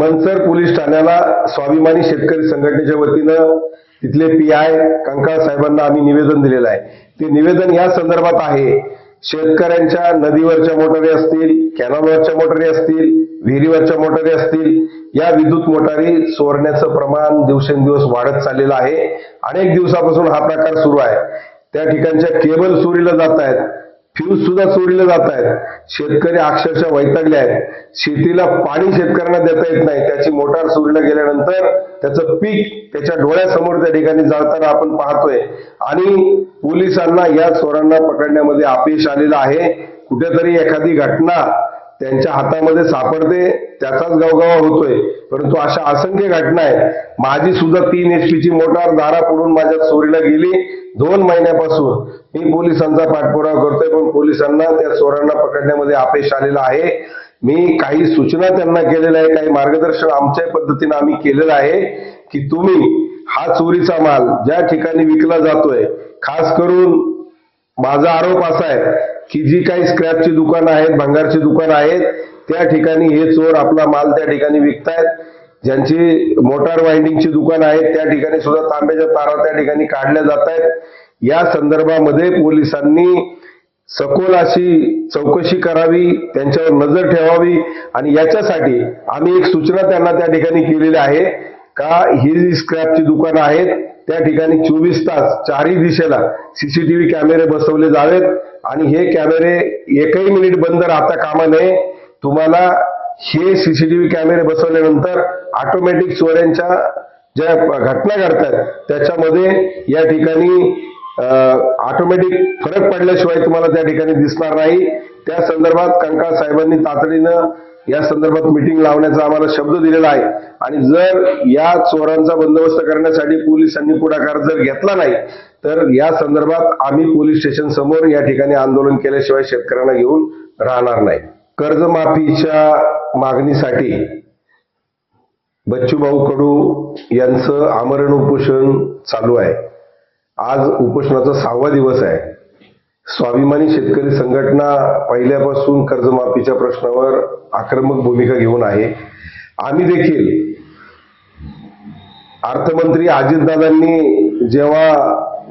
Mansar police ठाण्याला स्वाभिमानी शेतकरी संघटनेच्या वतीनं तिथले पी आय कंकाळ साहेबांना आम्ही निवेदन दिलेलं आहे. ते निवेदन या संदर्भात आहे. शेतकऱ्यांच्या नदीवरच्या मोटारी असतील कॅनॉलवरच्या मोटारी असतील विहिरीवरच्या मोटारी असतील या विद्युत मोटारी चोरण्याचं प्रमाण दिवसेंदिवस वाढत चाललेलं आहे. अनेक दिवसापासून हा प्रकार सुरू आहे. त्या ठिकाणच्या केबल चोरीला जात आहेत. फ्यूज सुद्धा चोरीला जात आहेत. शेतकरी अक्षरशः वैतागले आहेत. शेतीला पाणी शेतकऱ्यांना देता येत नाही. त्याची मोटार चोरीला गेल्यानंतर त्याचं पीक त्याच्या डोळ्यासमोर त्या ठिकाणी जाताना आपण पाहतोय. आणि पोलिसांना या चोरांना पकडण्यामध्ये अपयश आलेलं आहे. कुठेतरी एखादी घटना त्यांच्या हातामध्ये सापडते त्याचाच गवगवा होतोय. परंतु अशा असंख्य घटना आहेत. माझी सुद्धा तीन एच ची मोटार दारा पडून माझ्या चोरीला गेली दोन महिन्यापासून. मी पोलिसांचा पाठपुरावा करतोय पण पोलिसांना त्या चोरांना पकडण्यामध्ये अपयश आलेलं आहे. मी काही सूचना त्यांना केलेल्या आहे काही मार्गदर्शन आमच्या पद्धतीने आम्ही केलेलं आहे की तुम्ही हा चोरीचा माल ज्या ठिकाणी विकला जातोय खास करून माझा आरोप असा आहे की जी काही स्क्रॅपची दुकानं आहेत भंगारची दुकानं आहेत त्या ठिकाणी हे चोर आपला माल त्या ठिकाणी विकतायत. ज्यांची मोटार वाइंडिंगची दुकान आहेत त्या ठिकाणी सुद्धा तांब्याच्या तारा त्या ठिकाणी काढल्या जात आहेत या संदर्भामध्ये पोलिसांनी सखोल अशी चौकशी करावी त्यांच्यावर नजर ठेवावी आणि याच्यासाठी आम्ही एक सूचना त्यांना त्या ठिकाणी केलेली आहे. का ही जी स्क्रॅपची दुकानं आहेत? त्या ठिकाणी चोवीस तास चारही दिशेला सीसीटीव्ही कॅमेरे बसवले जावेत. आणि हे कॅमेरे एकही मिनिट बंद राहता कामा नये. तुम्हाला हे सीसीटीव्ही कॅमेरे बसवल्यानंतर ऑटोमॅटिक चोऱ्यांच्या ज्या घटना घडतात त्याच्यामध्ये या ठिकाणी ऑटोमॅटिक फरक पडल्याशिवाय तुम्हाला त्या ठिकाणी दिसणार नाही. त्या संदर्भात कंकाळ साहेबांनी तातडीनं या संदर्भात मिटिंग लावण्याचा आम्हाला शब्द दिलेला आहे. आणि जर या चोरांचा बंदोबस्त करण्यासाठी पोलिसांनी पुढाकार जर घेतला नाही तर या संदर्भात आम्ही पोलीस स्टेशन समोर या ठिकाणी आंदोलन केल्याशिवाय शेतकऱ्यांना घेऊन राहणार नाही. कर्जमाफीच्या मागणीसाठी बच्चूभाऊ कडू यांचं आमरण उपोषण चालू आहे. आज उपोषणाचा सहावा दिवस आहे. स्वाभिमानी शेतकरी संघटना पहिल्यापासून कर्जमाफीच्या प्रश्नावर आक्रमक भूमिका घेऊन आहे. आम्ही देखील अर्थमंत्री अजितदादांनी जेव्हा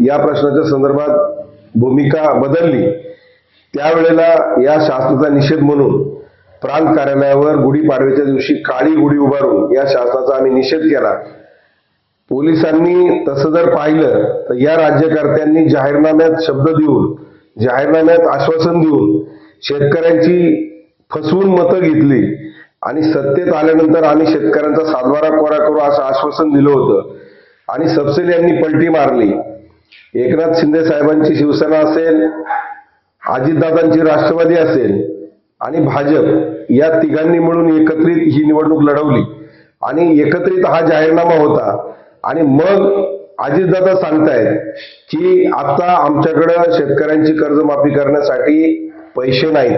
या प्रश्नाच्या संदर्भात भूमिका बदलली त्यावेळेला या शासनाचा निषेध म्हणून प्रांत कार्यालयावर गुढीपाडव्याच्या दिवशी काळी गुढी उभारून या शासनाचा आम्ही निषेध केला. पोलिसांनी तसं जर पाहिलं तर या राज्यकर्त्यांनी जाहीरनाम्यात शब्द देऊन जाहीरनाम्यात आश्वासन देऊन शेतकऱ्यांची फसवून मतं घेतली आणि सत्तेत आल्यानंतर आम्ही शेतकऱ्यांचा सातबारा कोरा करू असं आश्वासन दिलं होतं. आणि सबसेल यांनी पलटी मारली. एकनाथ शिंदे साहेबांची शिवसेना असेल अजितदादांची राष्ट्रवादी असेल आणि भाजप या तिघांनी मिळून एकत्रित ही निवडणूक लढवली. आणि एकत्रित हा जाहीरनामा होता. आणि मग अजितदादा सांगतायत की आता आमच्याकडं शेतकऱ्यांची कर्जमाफी करण्यासाठी पैसे नाहीत.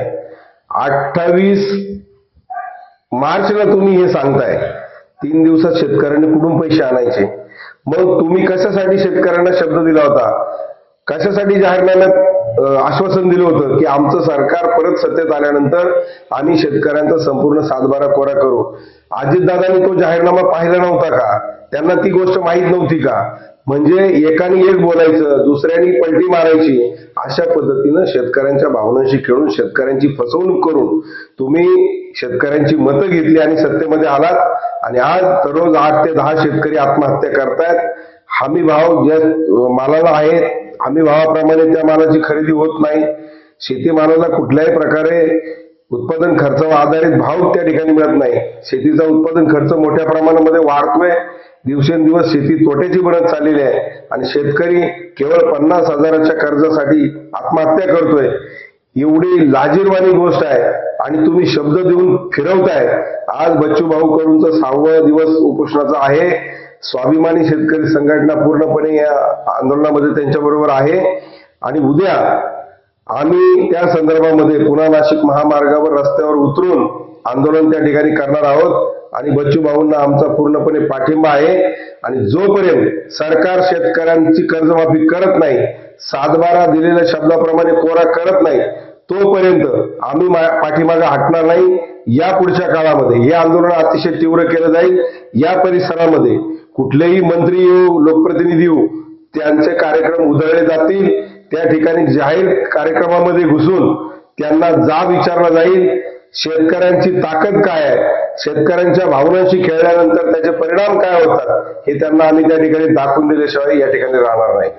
अठ्ठावीस मार्चला तुम्ही हे सांगताय. तीन दिवसात शेतकऱ्यांनी कुठून पैसे आणायचे? मग तुम्ही कशासाठी शेतकऱ्यांना शब्द दिला होता? कशासाठी जाहीरनाम्यात आश्वासन दिलं होतं की आमचं सरकार परत सत्तेत आल्यानंतर आम्ही शेतकऱ्यांचा संपूर्ण सातबारा कोरा करू? अजितदादांनी तो जाहीरनामा पाहिला नव्हता का? त्यांना ती गोष्ट माहीत नव्हती का? म्हणजे एकाने एक बोलायचं दुसऱ्यानी पलटी मारायची अशा पद्धतीनं शेतकऱ्यांच्या भावनांशी खेळून शेतकऱ्यांची फसवणूक करून तुम्ही शेतकऱ्यांची मतं घेतली आणि सत्तेमध्ये आलात. आणि आज दररोज आठ ते दहा शेतकरी आत्महत्या करतायत. हमी भाव ज्या मालाला आहेत हमी भावाप्रमाणे त्या मालाची खरेदी होत नाही. शेतीमालाला कुठल्याही प्रकारे उत्पादन खर्चावर आधारित भाव त्या ठिकाणी मिळत नाही. शेतीचा उत्पादन खर्च मोठ्या प्रमाणामध्ये वाढतोय. दिवसेंदिवस शेती तोट्याची बनत चाललेली आहे. आणि शेतकरी केवळ पन्नास हजाराच्या कर्जासाठी आत्महत्या करतोय. एवढी लाजीरवाणी गोष्ट आहे. आणि तुम्ही शब्द देऊन फिरवताय. आज बच्चू भाऊ कडूंचा सहावा दिवस उपोषणाचा आहे. स्वाभिमानी शेतकरी संघटना पूर्णपणे या आंदोलनामध्ये त्यांच्याबरोबर आहे. आणि उद्या आम्ही त्या संदर्भामध्ये पुन्हा नाशिक महामार्गावर रस्त्यावर उतरून आंदोलन त्या ठिकाणी करणार आहोत. आणि बच्चू भाऊंना आमचा पूर्णपणे पाठिंबा आहे. आणि जोपर्यंत सरकार शेतकऱ्यांची कर्जमाफी करत नाही सातबारा दिलेल्या शब्दाप्रमाणे कोरा करत नाही तोपर्यंत आम्ही मा- पाठीमागे हटणार नाही. या पुढच्या काळामध्ये हे आंदोलन अतिशय तीव्र केलं जाईल. या परिसरामध्ये कुठलेही मंत्री येऊ लोकप्रतिनिधी येऊ त्यांचे कार्यक्रम उधळले जातील. त्या ठिकाणी जाहीर कार्यक्रमामध्ये घुसून त्यांना जाब विचारला जाईल. शेतकऱ्यांची ताकद काय आहे? शेतकऱ्यांच्या भावनांशी खेळल्यानंतर त्याचे परिणाम काय होतात? हे त्यांना आम्ही त्या ठिकाणी दाखवून दिल्याशिवाय या ठिकाणी राहणार नाही.